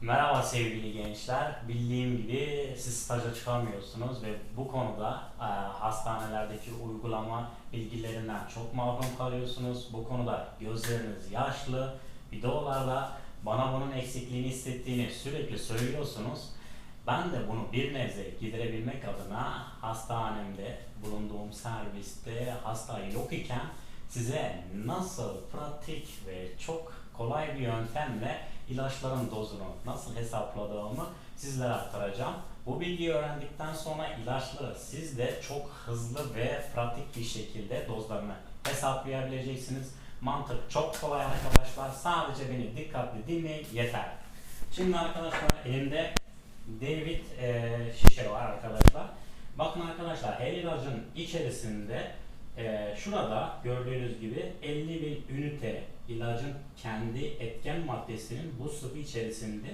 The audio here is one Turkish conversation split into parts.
Merhaba sevgili gençler. Bildiğim gibi siz staja çıkamıyorsunuz ve bu konuda e, hastanelerdeki uygulama bilgilerinden çok mahrum kalıyorsunuz. Bu konuda gözleriniz yaşlı. Videolarda bana bunun eksikliğini hissettiğini sürekli söylüyorsunuz. Ben de bunu bir nebze giderebilmek adına hastanemde bulunduğum serviste hasta yok iken size nasıl pratik ve çok kolay bir yöntemle ilaçların dozunu nasıl hesapladığımı sizlere aktaracağım. Bu bilgiyi öğrendikten sonra ilaçları siz de çok hızlı ve pratik bir şekilde dozlarını hesaplayabileceksiniz. Mantık çok kolay arkadaşlar. Sadece beni dikkatli dinleyin yeter. Şimdi arkadaşlar elimde David e, şişe var arkadaşlar. Bakın arkadaşlar her ilacın içerisinde e, şurada gördüğünüz gibi 50 bin ünite ilacın kendi etken maddesinin bu sıvı içerisinde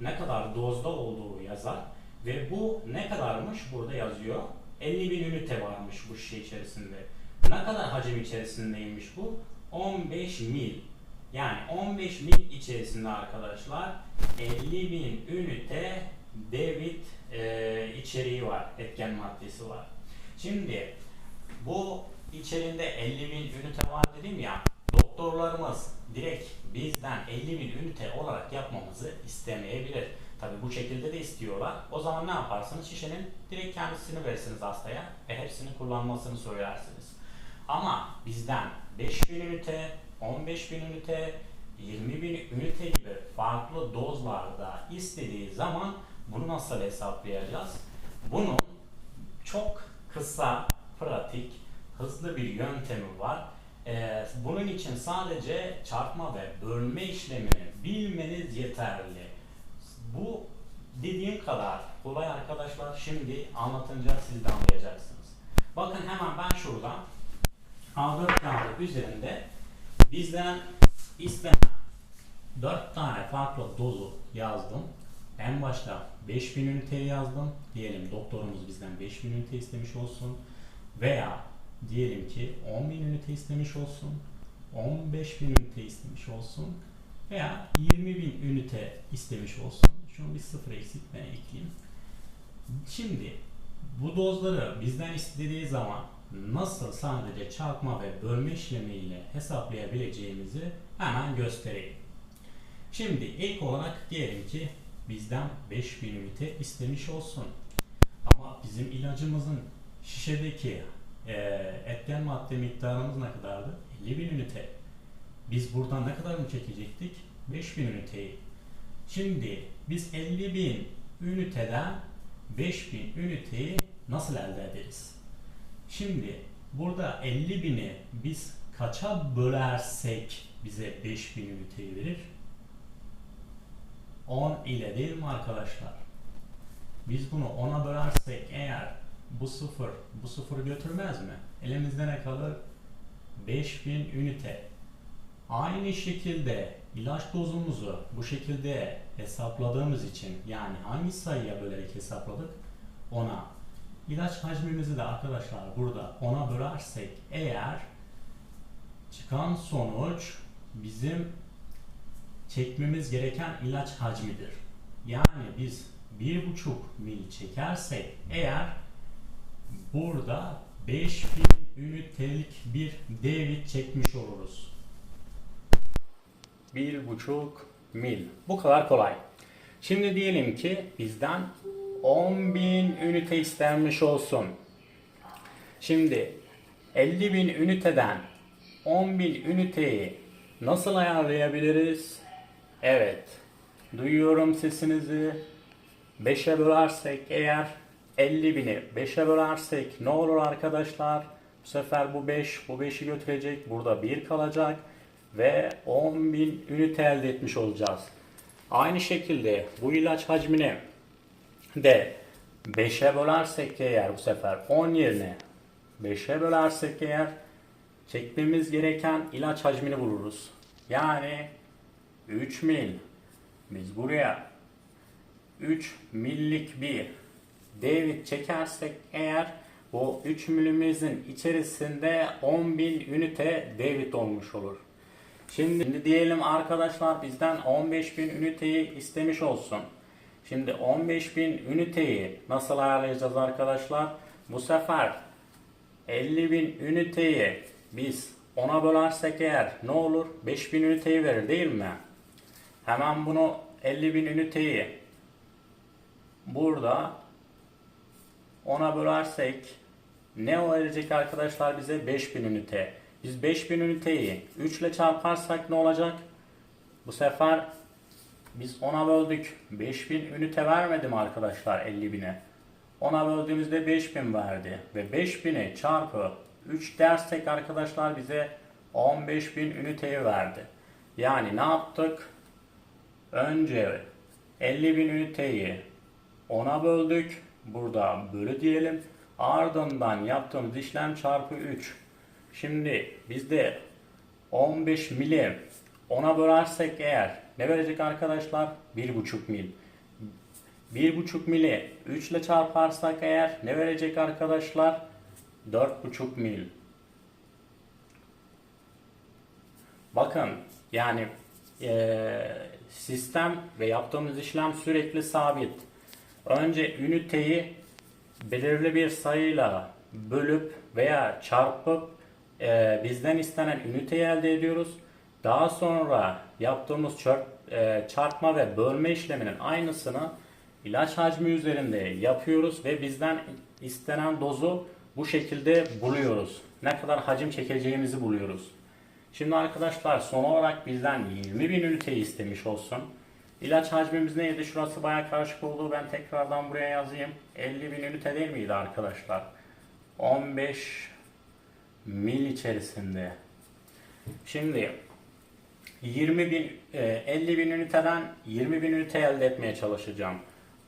ne kadar dozda olduğu yazar ve bu ne kadarmış burada yazıyor. 50 bin ünite varmış bu şişe içerisinde. Ne kadar hacim içerisindeymiş bu? 15 mil. Yani 15 mil içerisinde arkadaşlar 50 bin ünite David e, içeriği var, etken maddesi var. Şimdi bu içerinde 50 bin ünite var dedim ya, doktorlarımız direkt bizden 50 bin ünite olarak yapmamızı istemeyebilir. Tabi bu şekilde de istiyorlar. O zaman ne yaparsınız? Şişenin direkt kendisini verirsiniz hastaya ve hepsini kullanmasını söylersiniz. Ama bizden 5 bin ünite, 15 bin ünite, 20 bin ünite gibi farklı dozlarda istediği zaman bunu nasıl hesaplayacağız? Bunun çok kısa, pratik, hızlı bir yöntemi var. Ee, bunun için sadece çarpma ve bölme işlemini bilmeniz yeterli. Bu dediğim kadar kolay arkadaşlar. Şimdi anlatınca siz de anlayacaksınız. Bakın hemen ben şurada A4 kağıdı üzerinde bizden istenen 4 tane farklı dozu yazdım. En başta 5000 ünite yazdım. Diyelim doktorumuz bizden 5000 ünite istemiş olsun. Veya diyelim ki 10.000 ünite istemiş olsun. 15.000 ünite istemiş olsun. Veya 20.000 ünite istemiş olsun. Şunu bir sıfır eksik ben ekleyeyim. Şimdi bu dozları bizden istediği zaman nasıl sadece çarpma ve bölme işlemiyle hesaplayabileceğimizi hemen göstereyim. Şimdi ilk olarak diyelim ki bizden 5000 ünite istemiş olsun. Ama bizim ilacımızın şişedeki e, etken madde miktarımız ne kadardı? 50 bin ünite. Biz buradan ne kadar mı çekecektik? 5000 üniteyi. Şimdi biz 50 bin üniteden 5000 üniteyi nasıl elde ederiz? Şimdi burada 50 bini biz kaça bölersek bize 5000 üniteyi verir? 10 ile değil mi arkadaşlar? Biz bunu 10'a bölersek eğer bu sıfır, bu sıfır götürmez mi? Elimizde ne kalır? 5000 ünite. Aynı şekilde ilaç dozumuzu bu şekilde hesapladığımız için yani hangi sayıya bölerek hesapladık? Ona. İlaç hacmimizi de arkadaşlar burada ona bölersek eğer çıkan sonuç bizim çekmemiz gereken ilaç hacmidir. Yani biz bir buçuk mil çekersek eğer burada 5000 ünitelik bir David çekmiş oluruz. Bir buçuk mil. Bu kadar kolay. Şimdi diyelim ki bizden 10.000 ünite istenmiş olsun. Şimdi 50.000 üniteden 10.000 üniteyi nasıl ayarlayabiliriz? Evet. Duyuyorum sesinizi. 5'e bölersek eğer 50 bini 5'e bölersek ne olur arkadaşlar? Bu sefer bu 5 bu 5'i götürecek. Burada 1 kalacak. Ve 10.000 ünite elde etmiş olacağız. Aynı şekilde bu ilaç hacmini de 5'e bölersek eğer bu sefer 10 yerine 5'e bölersek eğer çekmemiz gereken ilaç hacmini buluruz. Yani 3 mil. Biz buraya 3 millik bir David çekersek eğer bu 3 milimizin içerisinde 10.000 ünite David olmuş olur. Şimdi, şimdi diyelim arkadaşlar bizden 15.000 üniteyi istemiş olsun. Şimdi 15.000 üniteyi nasıl ayarlayacağız arkadaşlar? Bu sefer 50.000 üniteyi biz ona bölersek eğer ne olur? 5000 üniteyi verir değil mi? Hemen bunu 50.000 üniteyi burada ona bölersek ne verecek arkadaşlar bize? 5000 ünite. Biz 5000 üniteyi 3 ile çarparsak ne olacak? Bu sefer biz ona böldük. 5000 ünite vermedi mi arkadaşlar 50.000'e? Ona böldüğümüzde 5000 verdi. Ve 5000'i çarpı 3 dersek arkadaşlar bize 15.000 üniteyi verdi. Yani ne yaptık? Önce 50.000 üniteyi 10'a böldük. Burada bölü diyelim. Ardından yaptığımız işlem çarpı 3. Şimdi bizde 15 milim 10'a bölersek eğer ne verecek arkadaşlar? 1,5 mil. 1,5 mili 3 ile çarparsak eğer ne verecek arkadaşlar? 4,5 mil. Bakın yani eee, sistem ve yaptığımız işlem sürekli sabit. Önce üniteyi belirli bir sayıyla bölüp veya çarpıp eee, bizden istenen üniteyi elde ediyoruz. Daha sonra yaptığımız çarp, eee, çarpma ve bölme işleminin aynısını ilaç hacmi üzerinde yapıyoruz ve bizden istenen dozu bu şekilde buluyoruz. Ne kadar hacim çekeceğimizi buluyoruz. Şimdi arkadaşlar son olarak bizden 20 bin üniteyi istemiş olsun. İlaç hacmimiz neydi? Şurası baya karışık oldu. Ben tekrardan buraya yazayım. 50 bin ünite değil miydi arkadaşlar? 15 mil içerisinde. Şimdi 20 bin, e, 50 bin üniteden 20 bin ünite elde etmeye çalışacağım.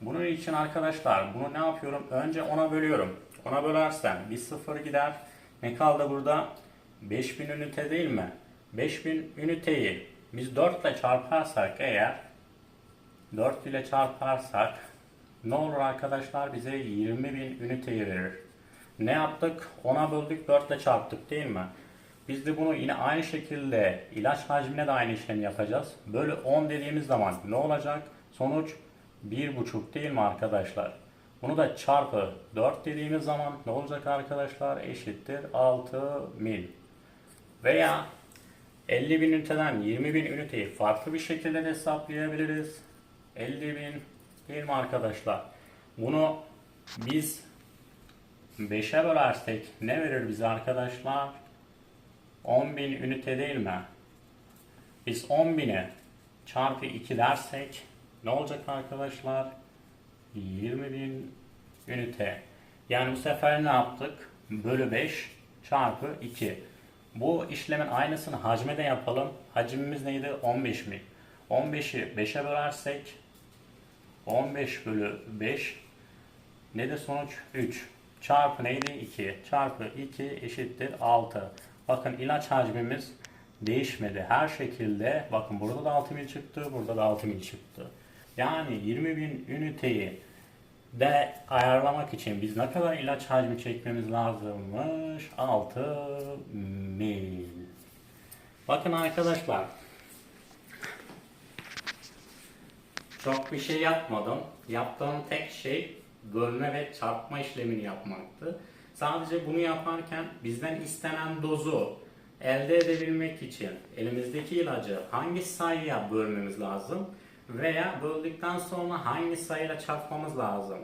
Bunun için arkadaşlar bunu ne yapıyorum? Önce ona bölüyorum. Ona bölersem bir sıfır gider. Ne kaldı burada? 5000 ünite değil mi? 5000 üniteyi biz 4 ile çarparsak eğer 4 ile çarparsak ne olur arkadaşlar? Bize 20 bin üniteyi verir. Ne yaptık? Ona böldük 4 ile çarptık değil mi? Biz de bunu yine aynı şekilde ilaç hacmine de aynı işlemi yapacağız. Bölü 10 dediğimiz zaman ne olacak? Sonuç 1,5 değil mi arkadaşlar? Bunu da çarpı 4 dediğimiz zaman ne olacak arkadaşlar? Eşittir 6 mil. Veya 50 bin üniteden 20 bin üniteyi farklı bir şekilde de hesaplayabiliriz. 50 bin değil mi arkadaşlar? Bunu biz 5'e bölersek ne verir bize arkadaşlar? 10 bin ünite değil mi? Biz 10 bini çarpı 2 dersek ne olacak arkadaşlar? 20 bin ünite. Yani bu sefer ne yaptık? Bölü 5 çarpı 2. Bu işlemin aynısını hacme de yapalım. Hacmimiz neydi? 15 mi? 15'i 5'e bölersek 15 bölü 5 ne de sonuç? 3. Çarpı neydi? 2. Çarpı 2 eşittir 6. Bakın ilaç hacmimiz değişmedi. Her şekilde bakın burada da 6 mil çıktı. Burada da 6 mil çıktı. Yani 20 bin üniteyi de ayarlamak için biz ne kadar ilaç hacmi çekmemiz lazımmış? 6 mil. Bakın arkadaşlar. Çok bir şey yapmadım. Yaptığım tek şey bölme ve çarpma işlemini yapmaktı. Sadece bunu yaparken bizden istenen dozu elde edebilmek için elimizdeki ilacı hangi sayıya bölmemiz lazım veya böldükten sonra hangi sayıyla çarpmamız lazım.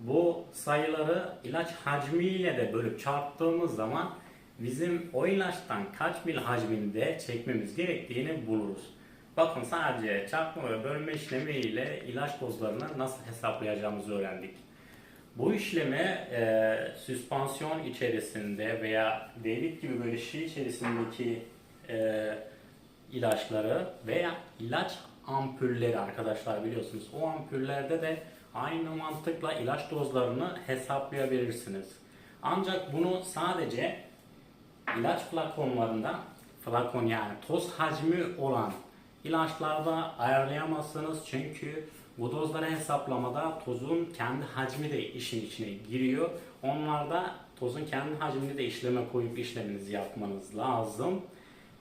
Bu sayıları ilaç hacmiyle de bölüp çarptığımız zaman bizim o ilaçtan kaç mil hacminde çekmemiz gerektiğini buluruz. Bakın sadece çarpma ve bölme işlemiyle ilaç dozlarını nasıl hesaplayacağımızı öğrendik. Bu işlemi e, süspansiyon içerisinde veya delik gibi böyle şey içerisindeki e, ilaçları veya ilaç ampulleri arkadaşlar biliyorsunuz. O ampullerde de aynı mantıkla ilaç dozlarını hesaplayabilirsiniz. Ancak bunu sadece ilaç flakonlarında flakon yani toz hacmi olan ilaçlarda ayarlayamazsınız çünkü bu dozları hesaplamada tozun kendi hacmi de işin içine giriyor. Onlarda tozun kendi hacmini de işleme koyup işleminizi yapmanız lazım.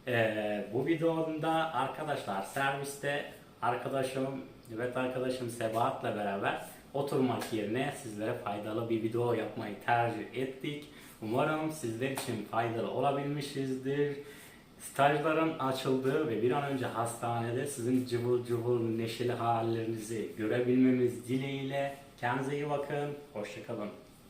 Ee, bu videomda arkadaşlar serviste arkadaşım, evet arkadaşım Sebahat'la beraber oturmak yerine sizlere faydalı bir video yapmayı tercih ettik. Umarım sizler için faydalı olabilmişizdir. Stajların açıldığı ve bir an önce hastanede sizin cıvıl cıvıl neşeli hallerinizi görebilmemiz dileğiyle kendinize iyi bakın. Hoşçakalın.